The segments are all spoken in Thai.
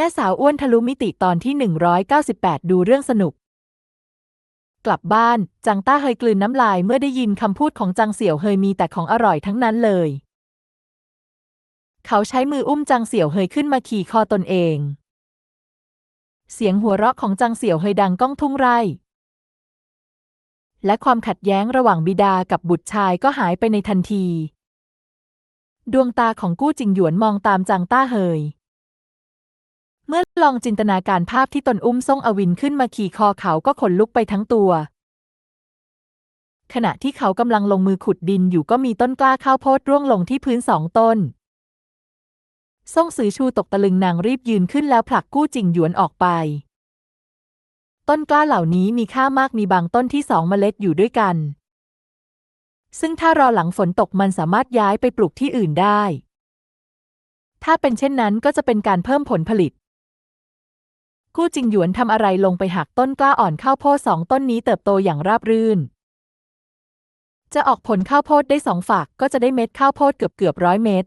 แม่สาวอ้วนทะลุมิติตอนที่ 198 ดูเรื่องสนุก กลับบ้าน จังต้าเฮยกลืนน้ำลายเมื่อได้ยินคำพูดของจังเสี่ยวเฮยมีแต่ของอร่อยทั้งนั้นเลย เขาใช้มืออุ้มจังเสี่ยวเฮยขึ้นมาขี่คอตนเอง เสียงหัวเราะของจังเสี่ยวเฮยดังก้องทุ่งไร่ และความขัดแย้งระหว่างบิดากับบุตรชายก็หายไปในทันที ดวงตาของกู้จิงหยวนมองตามจังต้าเฮย เมื่อลองจินตนาการภาพที่ตนอุ้มซ่งอวินขึ้นมาขี่คอเขาก็ขนลุกไปทั้งตัว ขณะที่เขากำลังลงมือขุดดินอยู่ก็มีต้นกล้าข้าวโพดร่วงลงที่พื้นสองต้นซ่งซือชูตกตะลึงนางรีบยืนขึ้นแล้วผลักกู้จิงหยวนออกไป ต้นกล้าเหล่านี้มีค่ามากมีบางต้นที่สองเมล็ดอยู่ด้วยกัน ซึ่งถ้ารอหลังฝนตกมันสามารถย้ายไปปลูกที่อื่นได้ ถ้าเป็นเช่นนั้นก็จะเป็นการเพิ่มผลผลิต กู้จิงหยวนทำอะไรลงไปหักต้นกล้าอ่อนข้าวโพดสองต้นนี้เติบโตอย่างราบรื่น จะออกผลข้าวโพดได้สองฝักก็จะได้เม็ดข้าวโพดเกือบเกือบร้อยเม็ด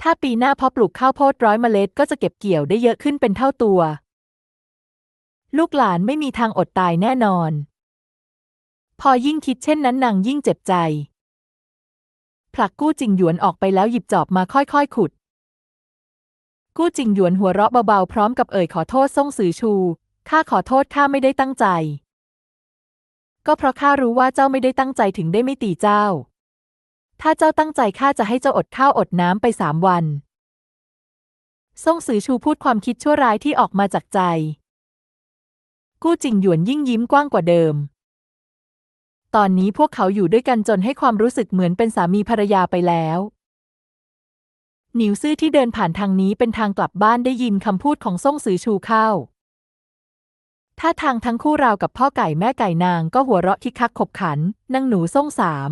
ถ้าปีหน้าพาะปลูกข้าวโพดร้อยเมล็ดก็จะเก็บเกี่ยวได้เยอะขึ้นเป็นเท่าตัว ลูกหลานไม่มีทางอดตายแน่นอน พอยิ่งคิดเช่นนั้นนางยิ่งเจ็บใจผลักกู้จิงหยวนออกไปแล้วหยิบจอบมาค่อยๆ ขุด กู้จิงหยวนหัวเราะเบาๆ พร้อมกับเอ่ยขอโทษซ่งซือชู ข้าขอโทษข้าไม่ได้ตั้งใจ ก็เพราะข้ารู้ว่าเจ้าไม่ได้ตั้งใจถึงได้ไม่ตีเจ้า ถ้าเจ้าตั้งใจข้าจะให้เจ้าอดข้าวอดน้ำไปสามวัน ซ่งซือชูพูดความคิดชั่วร้ายที่ออกมาจากใจ กู้จิงหยวนยิ่งยิ้มกว้างกว่าเดิม ตอนนี้พวกเขาอยู่ด้วยกันจนให้ความรู้สึกเหมือนเป็นสามีภรรยาไปแล้ว หนิวซื่อที่เดินผ่านทางนี้เป็นทางกลับบ้านได้ยินคำพูดของซ่งซือชูเข้าถ้าทางทั้งคู่ราวกับพ่อไก่แม่ไก่นางก็หัวเราะคิกคักขบขันนางหนูซ่งสาม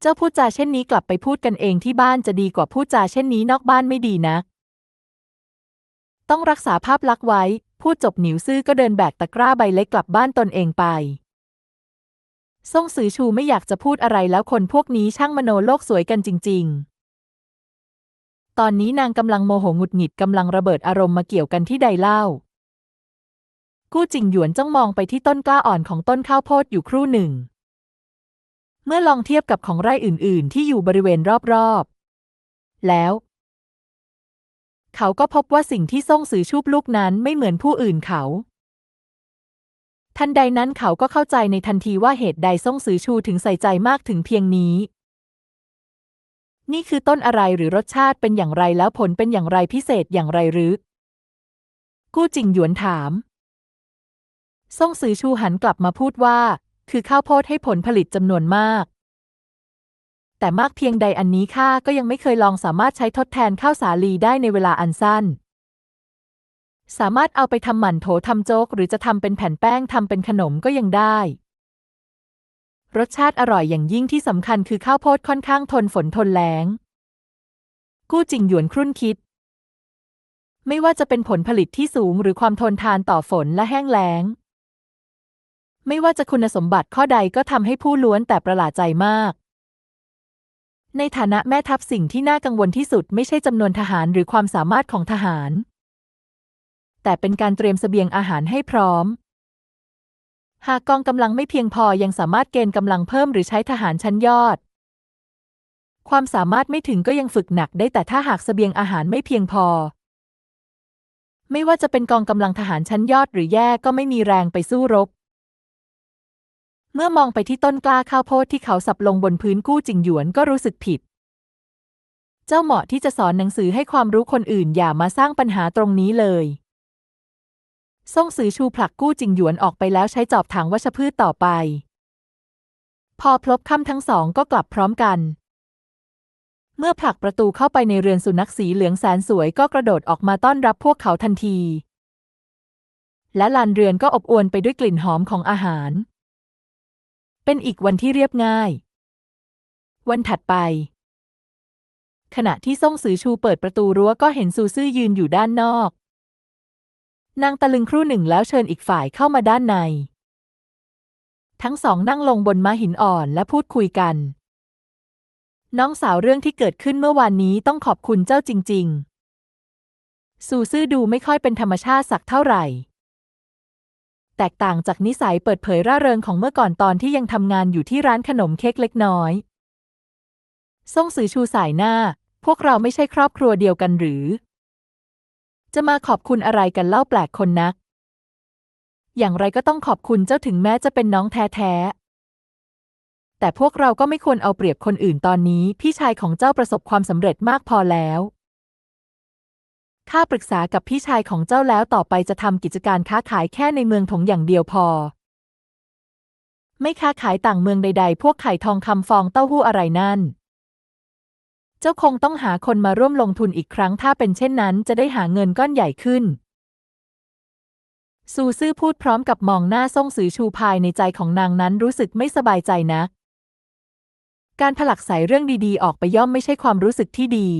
เจ้าพูดจาเช่นนี้กลับไปพูดกันเองที่บ้านจะดีกว่าพูดจาเช่นนี้นอกบ้านไม่ดีนัก ต้องรักษาภาพลักษณ์ไว้ พูดจบหนิวซื่อก็เดินแบกตะกร้าใบเล็กกลับบ้านตนเองไปซ่งซือชูไม่อยากจะพูดอะไรแล้วคนพวกนี้ช่างมโนโลกสวยกันจริง ๆ ตอนนี้นางกำลังโมโหหงุดหงิดกำลังระเบิดอารมณ์มาเกี่ยวกันที่ใดเล่า กู้จิงหยวนจ้องมองไปที่ต้นกล้าอ่อนของต้นข้าวโพดอยู่ครู่หนึ่ง เมื่อลองเทียบกับของไร่อื่น ๆ ที่อยู่บริเวณรอบ ๆ แล้ว เขาก็พบว่าสิ่งที่ซ่งซือชูบลูกนั้นไม่เหมือนผู้อื่นเขาทันใดนั้นเขาก็เข้าใจในทันทีว่าเหตุใดซ่งซือชูถึงใส่ใจมากถึงเพียงนี้ นี่คือต้นอะไรหรือรสชาติเป็นอย่างไรแล้วผลเป็นอย่างไรพิเศษอย่างไรหรือ กู้จิงหยวนถาม ซ่งซือชูหันกลับมาพูดว่า คือข้าวโพดให้ผลผลิตจำนวนมาก แต่มากเพียงใดอันนี้ข้าก็ยังไม่เคยลองสามารถใช้ทดแทนข้าวสาลีได้ในเวลาอันสั้น สามารถเอาไปทำหมั่นโถทำโจ๊กหรือจะทำเป็นแผ่นแป้งทำเป็นขนมก็ยังได้ รสชาติอร่อยอย่างยิ่งที่สำคัญคือข้าวโพดค่อนข้างทนฝนทนแล้ง กู้จิงหยวนครุ่นคิด ไม่ว่าจะเป็นผลผลิตที่สูงหรือความทนทานต่อฝนและแห้งแล้ง ไม่ว่าจะคุณสมบัติข้อใดก็ทำให้ผู้ล้วนแต่ประหลาดใจมาก ในฐานะแม่ทัพสิ่งที่น่ากังวลที่สุดไม่ใช่จำนวนทหารหรือความสามารถของทหาร แต่เป็นการเตรียมเสบียงอาหารให้พร้อม หากกองกำลังไม่เพียงพอยังสามารถเกณฑ์กำลังเพิ่มหรือใช้ทหารชั้นยอด ความสามารถไม่ถึงก็ยังฝึกหนักได้แต่ถ้าหากเสบียงอาหารไม่เพียงพอ ไม่ว่าจะเป็นกองกำลังทหารชั้นยอดหรือแย่ก็ไม่มีแรงไปสู้รบ เมื่อมองไปที่ต้นกล้าข้าวโพดที่เขาสับลงบนพื้นกู้จิงหยวนก็รู้สึกผิด เจ้าเหมาะที่จะสอนหนังสือให้ความรู้คนอื่นอย่ามาสร้างปัญหาตรงนี้เลย ซ่งซือชูผลักกู้จิงหยวนออกไปแล้วใช้จอบถางวัชพืชต่อไป พอพลบค่ำทั้งสองก็กลับพร้อมกัน เมื่อผลักประตูเข้าไปในเรือนสุนัขสีเหลืองแสนสวยก็กระโดดออกมาต้อนรับพวกเขาทันที และลานเรือนก็อบอวลไปด้วยกลิ่นหอมของอาหาร เป็นอีกวันที่เรียบง่าย วันถัดไปขณะที่ซ่งซือชูเปิดประตูรั้วก็เห็นซูซื่อยืนอยู่ด้านนอก นางตะลึงครู่หนึ่งแล้วเชิญอีกฝ่ายเข้ามาด้านใน ทั้งสองนั่งลงบนม้าหินอ่อนและพูดคุยกัน น้องสาวเรื่องที่เกิดขึ้นเมื่อวานนี้ต้องขอบคุณเจ้าจริง ๆ ซูซื่อดูไม่ค่อยเป็นธรรมชาติสักเท่าไหร่ แตกต่างจากนิสัยเปิดเผยร่าเริงของเมื่อก่อนตอนที่ยังทำงานอยู่ที่ร้านขนมเค้กเล็กน้อย ซ่งซือชูสายหน้า พวกเราไม่ใช่ครอบครัวเดียวกันหรือ จะมาขอบคุณอะไรกันเล่าแปลกคนนัก อย่างไรก็ต้องขอบคุณเจ้าถึงแม้จะเป็นน้องแท้ๆ แต่พวกเราก็ไม่ควรเอาเปรียบคนอื่นตอนนี้พี่ชายของเจ้าประสบความสำเร็จมากพอแล้วข้าปรึกษากับพี่ชายของเจ้าแล้วต่อไปจะทำกิจการค้าขายแค่ในเมืองถงอย่างเดียวพอ ไม่ค้าขายต่างเมืองใด ๆ พวกไข่ทองคำฟองเต้าหู้อะไรนั่น เจ้าคงต้องหาคนมาร่วมลงทุนอีกครั้งถ้าเป็นเช่นนั้น จะได้หาเงินก้อนใหญ่ขึ้น ซูซื่อพูดพร้อมกับมองหน้าซ่งซือชูภายในใจของนางนั้นรู้สึกไม่สบายใจนัการผลักใส่เรื่องดีๆ ออกไปย่อมไม่ใช่ความรู้สึกที่ดี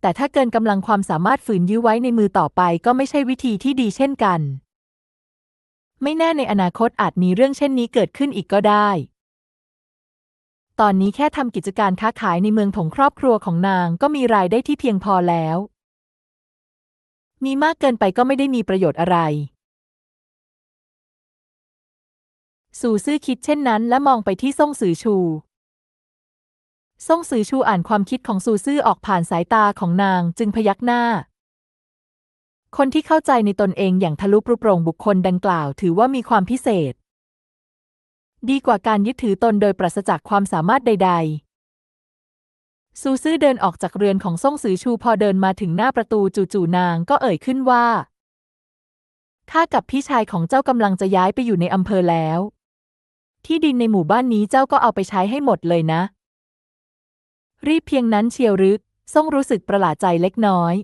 แต่ถ้าเกินกำลังความสามารถฝืนยื้อไว้ในมือต่อไปก็ไม่ใช่วิธีที่ดีเช่นกัน ไม่แน่ในอนาคตอาจมีเรื่องเช่นนี้เกิดขึ้นอีกก็ได้ ตอนนี้แค่ทำกิจการค้าขายในเมืองถงครอบครัวของนางก็มีรายได้ที่เพียงพอแล้ว มีมากเกินไปก็ไม่ได้มีประโยชน์อะไร สู่ซื่อคิดเช่นนั้น และมองไปที่ซ่งซือชูซ่งซือชูอ่านความคิดของซูซื่อออกผ่านสายตาของนางจึงพยักหน้า คนที่เข้าใจในตนเองอย่างทะลุปรุโปร่งบุคคลดังกล่าวถือว่ามีความพิเศษ ดีกว่าการยึดถือตนโดยปราศจากความสามารถใด ๆซูซื่อเดินออกจากเรือนของซ่งซือชูพอเดินมาถึงหน้าประตูจู่ๆนางก็เอ่ยขึ้นว่า ข้ากับพี่ชายของเจ้ากำลังจะย้ายไปอยู่ในอำเภอแล้ว ที่ดินในหมู่บ้านนี้เจ้าก็เอาไปใช้ให้หมดเลยนะ รีบเพียงนั้นเชียวรือซ่งรู้สึกประหลาดใจเล็กน้อย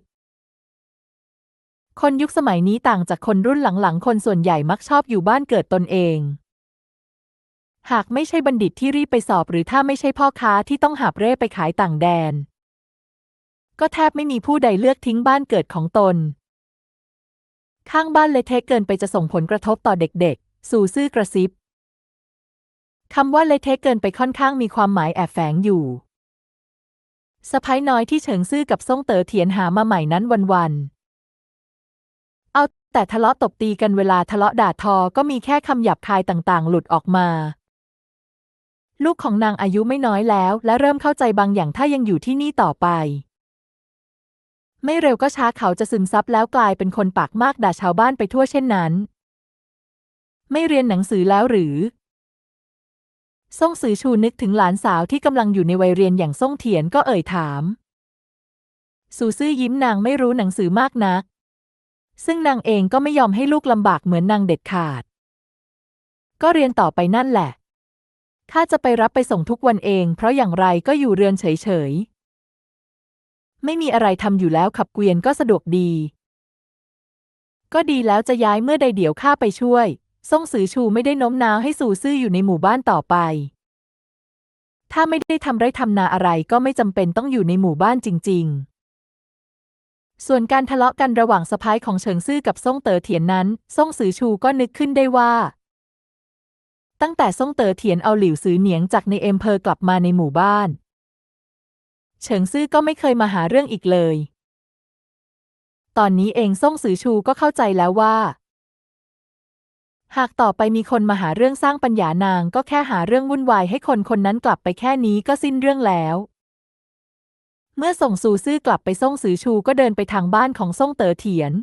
คนยุคสมัยนี้ต่างจากคนรุ่นหลังๆ คนส่วนใหญ่มักชอบอยู่บ้านเกิดตนเอง หากไม่ใช่บัณฑิตที่รีบไปสอบหรือถ้าไม่ใช่พ่อค้าที่ต้องหาบเร่ไปขายต่างแดน ก็แทบไม่มีผู้ใดเลือกทิ้งบ้านเกิดของตน ข้างบ้านเละเทะเกินไปจะส่งผลกระทบต่อเด็กๆ สู่ซื่อกระซิบคำว่าเละเทะเกินไปค่อนข้างมีความหมายแอบแฝงอยู่สะพ้ายน้อยที่เฉิงซื่อกับซ่งเต๋อเถียนหามาใหม่นั้นวันๆ เอาแต่ทะเลาะตบตีกันเวลาทะเลาะด่าทอก็มีแค่คำหยาบคายต่างๆ หลุดออกมา ลูกของนางอายุไม่น้อยแล้ว และเริ่มเข้าใจบางอย่างถ้ายังอยู่ที่นี่ต่อไป ไม่เร็วก็ช้าเขาจะซึมซับแล้วกลายเป็นคนปากมากด่าชาวบ้านไปทั่วเช่นนั้น ไม่เรียนหนังสือแล้วหรือซ่งซือชูนึกถึงหลานสาวที่กำลังอยู่ในวัยเรียนอย่างซ่งเถียนก็เอ่ยถาม สูซื่อยิ้มนางไม่รู้หนังสือมากนัก ซึ่งนางเองก็ไม่ยอมให้ลูกลำบากเหมือนนางเด็ดขาด ก็เรียนต่อไปนั่นแหละ ข้าจะไปรับไปส่งทุกวันเอง เพราะอย่างไรก็อยู่เรือนเฉยๆ ไม่มีอะไรทำอยู่แล้วขับเกวียนก็สะดวกดี ก็ดีแล้วจะย้ายเมื่อใดเดี๋ยวข้าไปช่วยซ่งซือชูไม่ได้โน้มน้าวให้สู่ซื่ออยู่ในหมู่บ้านต่อไป ถ้าไม่ได้ทำไรทำนาอะไรก็ไม่จำเป็นต้องอยู่ในหมู่บ้านจริง ๆส่วนการทะเลาะกันระหว่างสะพ้ายของเฉิงซื่อกับซ่งเต๋อเถียนนั้น ซ่งซือชูก็นึกขึ้นได้ว่า ตั้งแต่ซ่งเต๋อเถียนเอาหลิวซือเหนียงจากในเอมเพอกลับมาในหมู่บ้าน เฉิงซื่อก็ไม่เคยมาหาเรื่องอีกเลย ตอนนี้เองซ่งซือชูก็เข้าใจแล้วว่า หากต่อไปมีคนมาหาเรื่องสร้างปัญญานางก็แค่หาเรื่องวุ่นวายให้คนคนนั้นกลับไปแค่นี้ก็สิ้นเรื่องแล้ว เมื่อส่งซูซื่อกลับไปส่งซือชูก็เดินไปทางบ้านของส่งเต๋อเถียน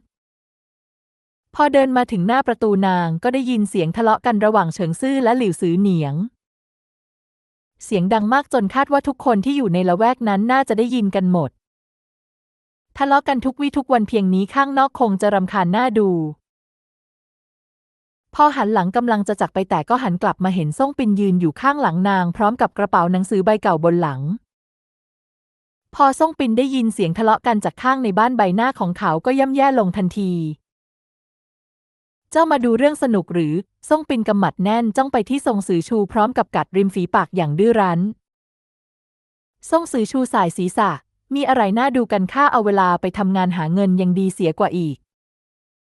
พอเดินมาถึงหน้าประตูนางก็ได้ยินเสียงทะเลาะกันระหว่างเฉิงซื่อและหลิวซือเหนียง เสียงดังมากจนคาดว่าทุกคนที่อยู่ในละแวกนั้นน่าจะได้ยินกันหมด ทะเลาะกันทุกวี่ทุกวันเพียงนี้ข้างนอกคงจะรำคาญหน้าดู พอหันหลังกำลังจะจักไปแต่ก็หันกลับมาเห็นซ่งปินยืนอยู่ข้างหลังนาง พร้อมกับกระเป๋าหนังสือใบเก่าบนหลังพอซ่งปินได้ยินเสียงทะเลาะกันจากข้างในบ้านใบหน้าของเขาก็ย่ำแย่ลงทันที เจ้ามาดูเรื่องสนุกหรือซ่งปินกำหมัดแน่นจ้องไปที่ทรงสือชูพร้อมกับกัดริมฝีปากอย่างดื้อรั้นซ่งสือชูสายศีรษะ มีอะไรน่าดูกันค่าเอาเวลาไปทำงานหาเงินยังดีเสียกว่าอีก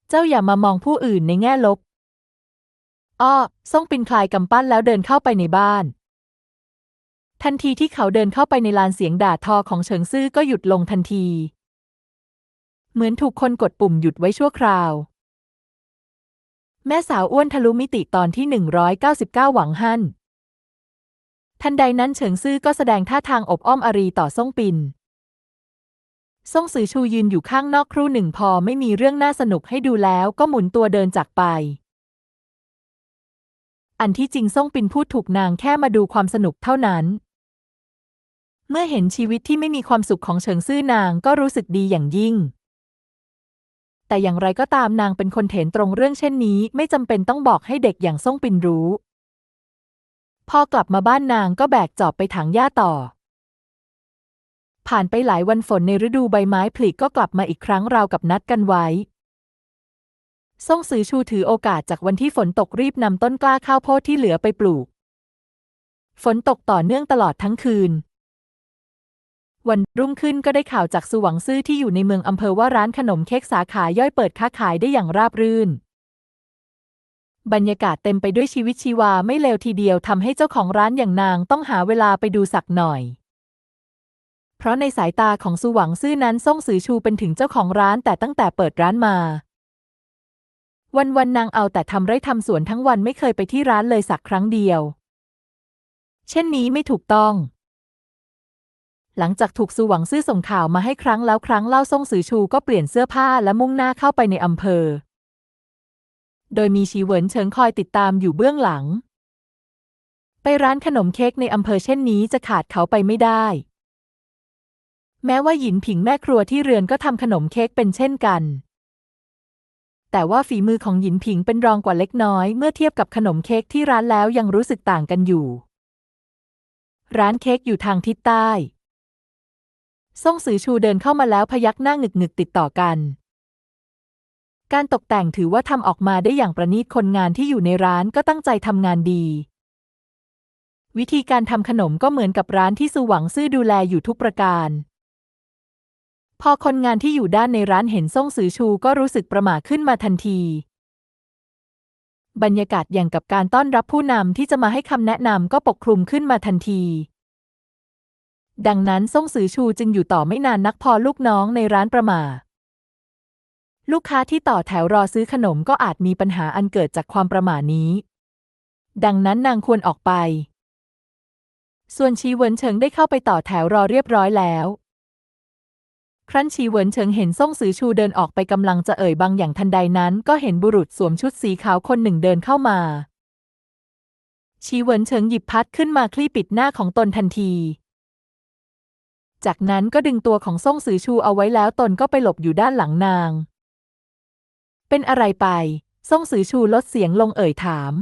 เจ้าอย่ามามองผู้อื่นในแง่ลบ อ้อซ่งปินคลายกำปั้นแล้วเดินเข้าไปในบ้าน ทันทีที่เขาเดินเข้าไปในลานเสียงด่าทอของเฉิงซื่อก็หยุดลงทันที เหมือนถูกคนกดปุ่มหยุดไว้ชั่วคราว แม่สาวอ้วนทะลุมิติตอนที่ 199 หวังฮั่น ทันใดนั้นเฉิงซื่อก็แสดงท่าทางอบอ้อมอารีต่อซ่งปิน ซ่งซือชูยืนอยู่ข้างนอกครู่หนึ่งพอไม่มีเรื่องน่าสนุกให้ดูแล้วก็หมุนตัวเดินจากไป อันที่จริงซ่งปินพูดถูกนางแค่มาดูความสนุกเท่านั้น เมื่อเห็นชีวิตที่ไม่มีความสุขของเฉิงซื่อนางก็รู้สึกดีอย่างยิ่ง แต่อย่างไรก็ตามนางเป็นคนเถนตรงเรื่องเช่นนี้ ไม่จำเป็นต้องบอกให้เด็กอย่างซ่งปินรู้ พอกลับมาบ้านนางก็แบกจอบไปถังหญ้าต่อ ผ่านไปหลายวันฝนในฤดูใบไม้ผลิก็กลับมาอีกครั้งราวกับนัดกันไว้ซ่งซือชูถือโอกาสจากวันที่ฝนตกรีบนำต้นกล้าข้าวโพดที่เหลือไปปลูก ฝนตกต่อเนื่องตลอดทั้งคืน วันรุ่งขึ้นก็ได้ข่าวจากสุหวังซื่อที่อยู่ในเมืองอำเภอว่าร้านขนมเค้กสาขาย่อยเปิดค้าขายได้อย่างราบรื่น บรรยากาศเต็มไปด้วยชีวิตชีวาไม่เลวทีเดียวทำให้เจ้าของร้านอย่างนางต้องหาเวลาไปดูสักหน่อย เพราะในสายตาของสุหวังซื่อนั้นซ่งซือชูเป็นถึงเจ้าของร้านแต่ตั้งแต่เปิดร้านมา วันวันนางเอาแต่ทำไร่ทำสวนทั้งวันไม่เคยไปที่ร้านเลยสักครั้งเดียว เช่นนี้ไม่ถูกต้อง หลังจากถูกสุหวังซื่อส่งข่าวมาให้ครั้งแล้วครั้งเล่าซ่งซือชูก็เปลี่ยนเสื้อผ้าและมุ่งหน้าเข้าไปในอำเภอ โดยมีชีเหวินเฉิงคอยติดตามอยู่เบื้องหลัง ไปร้านขนมเค้กในอำเภอเช่นนี้จะขาดเขาไปไม่ได้ แม้ว่าหยินผิงแม่ครัวที่เรือนก็ทำขนมเค้กเป็นเช่นกันแต่ว่าฝีมือของหยินผิงเป็นรองกว่าเล็กน้อย เมื่อเทียบกับขนมเค้กที่ร้านแล้วยังรู้สึกต่างกันอยู่ ร้านเค้กอยู่ทางทิศใต้ ซ่งซือชูเดินเข้ามาแล้วพยักหน้าหงึกหงึกติดต่อกัน การตกแต่งถือว่าทำออกมาได้อย่างประณีตคนงานที่อยู่ในร้านก็ตั้งใจทำงานดี วิธีการทำขนมก็เหมือนกับร้านที่สุหวังซื่อดูแลอยู่ทุกประการ พอคนงานที่อยู่ด้านในร้านเห็นซ่งซือชูก็รู้สึกประหม่าขึ้นมาทันทีบรรยากาศอย่างกับการต้อนรับผู้นำที่จะมาให้คำแนะนำก็ปกคลุมขึ้นมาทันที ดังนั้นซ่งซือชูจึงอยู่ต่อไม่นานนักพอลูกน้องในร้านประหมา ลูกค้าที่ต่อแถวรอซื้อขนมก็อาจมีปัญหาอันเกิดจากความประหม่านี้ ดังนั้นนางควรออกไป ส่วนชีเวินเฉิงได้เข้าไปต่อแถวรอเรียบร้อยแล้ว ครั้นชีเวินเฉิงเห็นซ่งซือชูเดินออกไปกำลังจะเอ่ยบางอย่างทันใดนั้น ก็เห็นบุรุษสวมชุดสีขาวคนหนึ่งเดินเข้ามาชีเวินเฉิงหยิบพัดขึ้นมาคลี่ปิดหน้าของตนทันที จากนั้นก็ดึงตัวของซ่งซือชูเอาไว้แล้วตนก็ไปหลบอยู่ด้านหลังนาง เป็นอะไรไป ซ่งซือชูลดเสียงลงเอ่ยถาม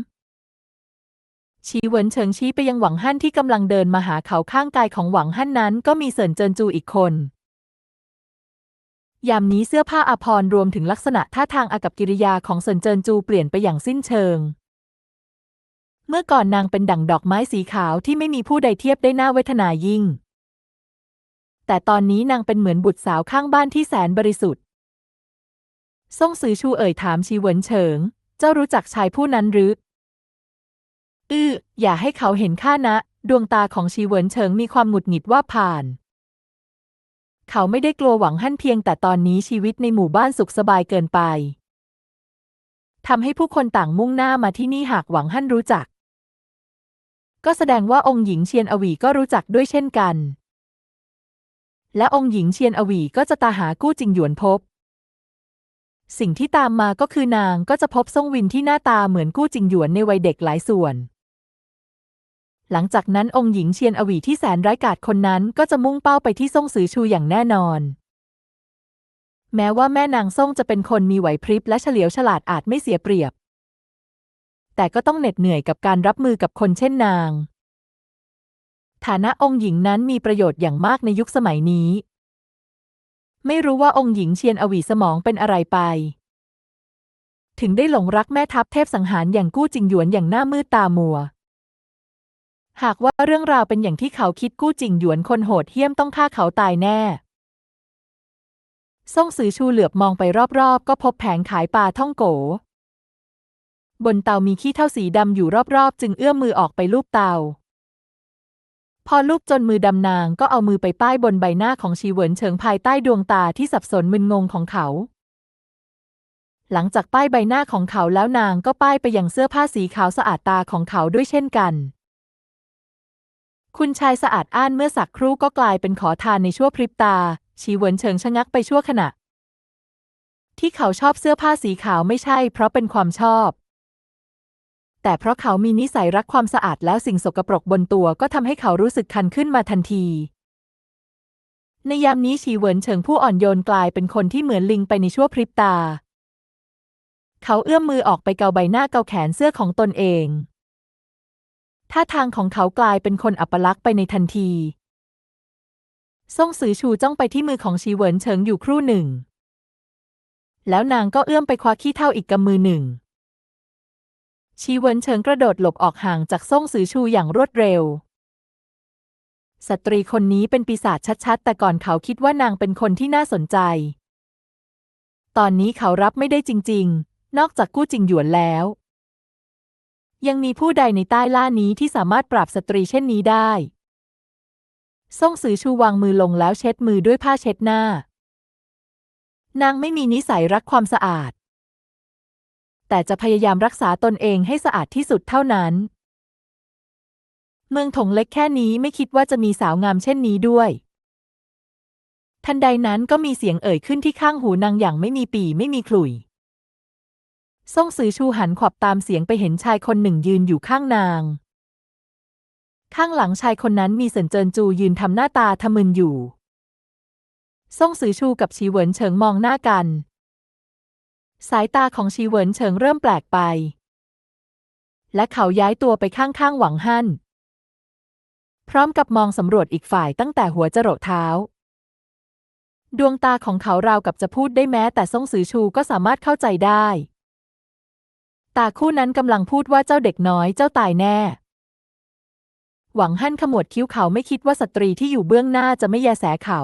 ชีเหวินเฉิงชี้ไปยังหวังฮั่นที่กำลังเดินมาหาเขาข้างกายของหวังฮั่นนั้น ก็มีเสินเจินจูอีกคน ยามนี้เสื้อผ้าอาภรณ์รวมถึงลักษณะท่าทางอากับกิริยาของเสินเจินจูเปลี่ยนไปอย่างสิ้นเชิงเมื่อก่อนนางเป็นดั่งดอกไม้สีขาวที่ไม่มีผู้ใดเทียบได้น่าเวทนายิ่ง แต่ตอนนี้นางเป็นเหมือนบุตรสาวข้างบ้านที่แสนบริสุทธิ์ซ่งซือชูเอ่ยถามชีเหวินเฉิง เจ้ารู้จักชายผู้นั้นหรือ อื้ออย่าให้เขาเห็นข้านะ ดวงตาของชีเหวินเฉิงมีความหงุดหงิดว่าผ่าน เขาไม่ได้กลัวหวังฮั่นเพียงแต่ตอนนี้ชีวิตในหมู่บ้านสุขสบายเกินไปทำให้ผู้คนต่างมุ่งหน้ามาที่นี่หากหวังฮั่นรู้จัก ก็แสดงว่าองค์หญิงเชียนอวีก็รู้จักด้วยเช่นกัน และองค์หญิงเชียนอวีก็จะตาหากู้จิงหยวนพบ สิ่งที่ตามมาก็คือนางก็จะพบซ่งวินที่หน้าตาเหมือนกู้จิงหยวนในวัยเด็กหลายส่วน หลังจากนั้นองค์หญิงเชียนอวีที่แสนร้ายกาจคนนั้นก็จะมุ่งเป้าไปที่ซ่งซือชูอย่างแน่นอน แม้ว่าแม่นางซ่งจะเป็นคนมีไหวพริบและเฉลียวฉลาดอาจไม่เสียเปรียบ แต่ก็ต้องเหน็ดเหนื่อยกับการรับมือกับคนเช่นนาง ฐานะองค์หญิงนั้นมีประโยชน์อย่างมากในยุคสมัยนี้ ไม่รู้ว่าองค์หญิงเชียนอวีสมองเป็นอะไรไป ถึงได้หลงรักแม่ทัพเทพสังหารอย่างกู้จิงหยวนอย่างหน้ามืดตามัว หากว่าเรื่องราวเป็นอย่างที่เขาคิดกู้จิงหยวนคนโหดเหี้ยมต้องฆ่าเขาตายแน่ซ่งซือชูเหลือบมองไปรอบๆ ก็พบแผงขายปลาท่องโก บนเตามีขี้เถ้าสีดำอยู่รอบๆ จึงเอื้อมมือออกไปลูบเตา พอลูกจนมือดำนางก็เอามือไปป้ายบนใบหน้าของชีเวินเฉิงภายใต้ดวงตาที่สับสนมึนงงของเขา หลังจากป้ายใบหน้าของเขาแล้วนางก็ป้ายไปยังเสื้อผ้าสีขาวสะอาดตาของเขาด้วยเช่นกัน คุณชายสะอาดอ้านเมื่อสักครู่ก็กลายเป็นขอทานในชั่วพริบตา ชีเวินเฉิงชะงักไปชั่วขณะ ที่เขาชอบเสื้อผ้าสีขาวไม่ใช่เพราะเป็นความชอบ แต่เพราะเขามีนิสัยรักความสะอาดแล้วสิ่งสกปรกบนตัวก็ทำให้เขารู้สึกคันขึ้นมาทันทีในยามนี้ชีเหวินเฉิงผู้อ่อนโยนกลายเป็นคนที่เหมือนลิงไปในชั่วพริบตา เขาเอื้อมมือออกไปเกาใบหน้าเกาแขนเสื้อของตนเอง ท่าทางของเขากลายเป็นคนอัปลักษ์ไปในทันทีซ่งซือชูจ้องไปที่มือของชีเหวินเฉิงอยู่ครู่หนึ่ง แล้วนางก็เอื้อมไปคว้าขี้เท่าอีกกำมือหนึ่ง ชีเวินเฉิงกระโดดหลบออกห่างจากซ่งซือชูอย่างรวดเร็ว สตรีคนนี้เป็นปีศาจชัดๆ แต่ก่อนเขาคิดว่านางเป็นคนที่น่าสนใจ ตอนนี้เขารับไม่ได้จริง ๆ นอกจากกู้จิงหยวนแล้ว ยังมีผู้ใดในใต้ล่านี้ที่สามารถปราบสตรีเช่นนี้ได้ซ่งซือชูวางมือลงแล้วเช็ดมือด้วยผ้าเช็ดหน้า นางไม่มีนิสัยรักความสะอาด แต่จะพยายามรักษาตนเองให้สะอาดที่สุดเท่านั้น เมืองถงเล็กแค่นี้ไม่คิดว่าจะมีสาวงามเช่นนี้ด้วย ทันใดนั้นก็มีเสียงเอ่ยขึ้นที่ข้างหูนางอย่างไม่มีปีไม่มีขลุ่ยซ่งซือชูหันขวับตามเสียงไปเห็นชายคนหนึ่งยืนอยู่ข้างนาง ข้างหลังชายคนนั้นมีเสินเจินจูยืนทำหน้าตาทะมึนอยู่ ซ่งซือชูกับชีเหวินเฉิงมองหน้ากัน สายตาของชีเวินเฉิงเริ่มแปลกไป และเขาย้ายตัวไปข้างๆหวังฮั่น พร้อมกับมองสำรวจอีกฝ่ายตั้งแต่หัวจรดเท้า ดวงตาของเขาราวกับจะพูดได้แม้แต่ซ่งซือชูก็สามารถเข้าใจได้ ตาคู่นั้นกำลังพูดว่าเจ้าเด็กน้อยเจ้าตายแน่ หวังฮั่นขมวดคิ้วเขาไม่คิดว่าสตรีที่อยู่เบื้องหน้าจะไม่แยแสเขา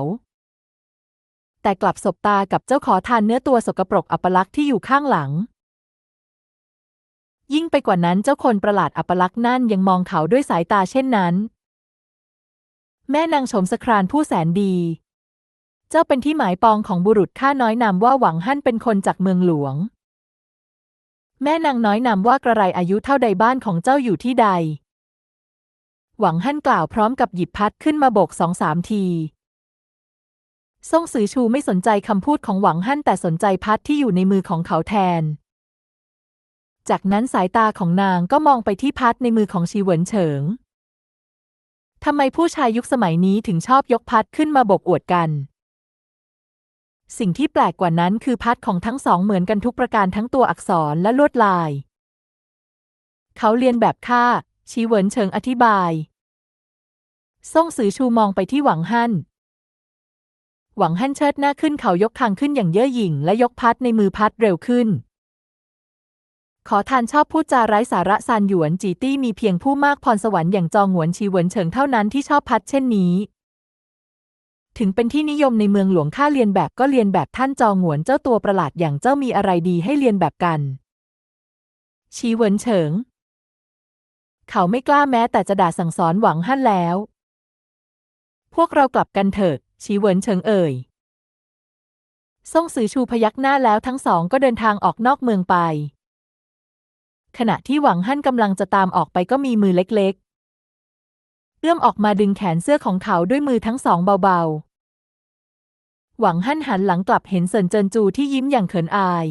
แต่กลับสบตากับเจ้าขอทานเนื้อตัวสกปรกอัปลักษ์ที่อยู่ข้างหลัง ยิ่งไปกว่านั้นเจ้าคนประหลาดอัปลักษ์นั่นยังมองเขาด้วยสายตาเช่นนั้น แม่นางชมสครานผู้แสนดี เจ้าเป็นที่หมายปองของบุรุษข้าน้อยนำว่าหวังฮั่นเป็นคนจากเมืองหลวง แม่นางน้อยนำว่ากระไรอายุเท่าใดบ้านของเจ้าอยู่ที่ใด หวังฮั่นกล่าวพร้อมกับหยิบพัดขึ้นมาโบกสองสามที ซ่งซือชูไม่สนใจคำพูดของหวังฮั่นแต่สนใจพัดที่อยู่ในมือของเขาแทน จากนั้นสายตาของนางก็มองไปที่พัดในมือของชีเหวินเฉิงทำไมผู้ชายยุคสมัยนี้ถึงชอบยกพัดขึ้นมาบกอวดกัน สิ่งที่แปลกกว่านั้นคือพัดของทั้งสองเหมือนกันทุกประการทั้งตัวอักษรและลวดลาย เขาเรียนแบบข้าชีเหวินเฉิงอธิบาย ซ่งซือชูมองไปที่หวังฮั่น หวังฮั่นเชิดหน้าขึ้นเขายกคางขึ้นอย่างเย่อหยิ่ง และยกพัดในมือพัดเร็วขึ้น ขอทานชอบพูดจาไร้สาระซานหยวนจีตี้มีเพียงผู้มากพรสวรรค์อย่างจองหวนชีเหวินเฉิงเท่านั้นที่ชอบพัดเช่นนี้ ถึงเป็นที่นิยมในเมืองหลวงข้าเรียนแบบก็เรียนแบบท่านจองหวนเจ้าตัวประหลาดอย่างเจ้ามีอะไรดีให้เรียนแบบกัน ชีเหวินเฉิง เขาไม่กล้าแม้แต่จะด่าสั่งสอนหวังฮั่นแล้ว พวกเรากลับกันเถิด ชีเหวินเฉิงเอ่ยซ่งซือชูพยักหน้าแล้วทั้งสองก็เดินทางออกนอกเมืองไป ขณะที่หวังฮั่นกำลังจะตามออกไปก็มีมือเล็กๆ เอื้อมออกมาดึงแขนเสื้อของเขาด้วยมือทั้งสองเบาๆ หวังฮั่นหันหลังกลับเห็นเซินเจินจูที่ยิ้มอย่างเขินอาย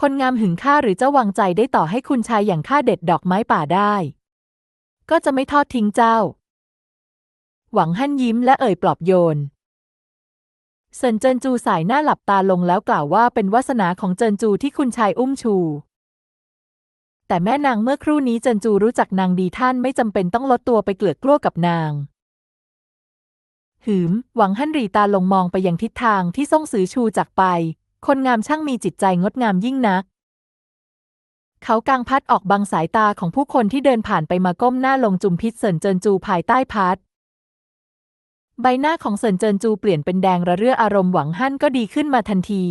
คนงามหึงข้าหรือเจ้าวางใจได้ต่อให้คุณชายอย่างข้าเด็ดดอกไม้ป่าได้ ก็จะไม่ทอดทิ้งเจ้า หวังฮั่นยิ้มและเอ่ยปลอบโยนเซินเจินจูสายหน้าหลับตาลงแล้วกล่าวว่าเป็นวาสนาของเจินจูที่คุณชายอุ้มชู แต่แม่นางเมื่อครู่นี้เจินจูรู้จักนางดีท่านไม่จำเป็นต้องลดตัวไปเกลือกกลั้วกับนาง หืม หวังฮั่นหรีตาลงมองไปยังทิศทางที่ซ่งซือชูจากไป คนงามช่างมีจิตใจงดงามยิ่งนัก เขากางพัดออกบังสายตาของผู้คนที่เดินผ่านไปมาก้มหน้าลงจุมพิษเซินเจินจูภายใต้พัด ใบหน้าของเซินเจินจูเปลี่ยนเป็นแดงระเรื่ออารมณ์หวังฮั่นก็ดีขึ้นมาทันที